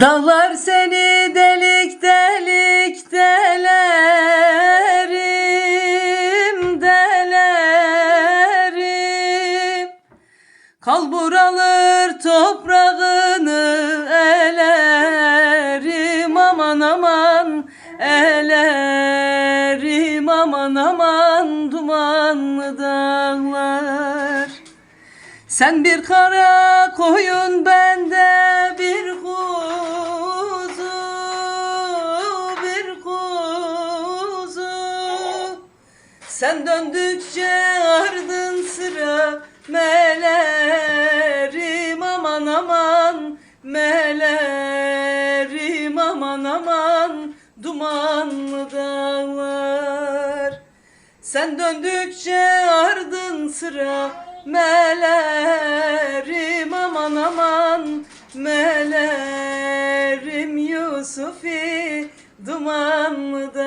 Dağlar seni delik delik delerim delerim. Kalbur alır toprağını elerim aman aman elerim aman aman dumanlı dağlar. Sen bir kara koyun bende Sen döndükçe ardın sıra melerim aman aman melerim aman aman dumanlı dağlar? Sen döndükçe ardın sıra melerim aman aman melerim Yusufi dumanlı da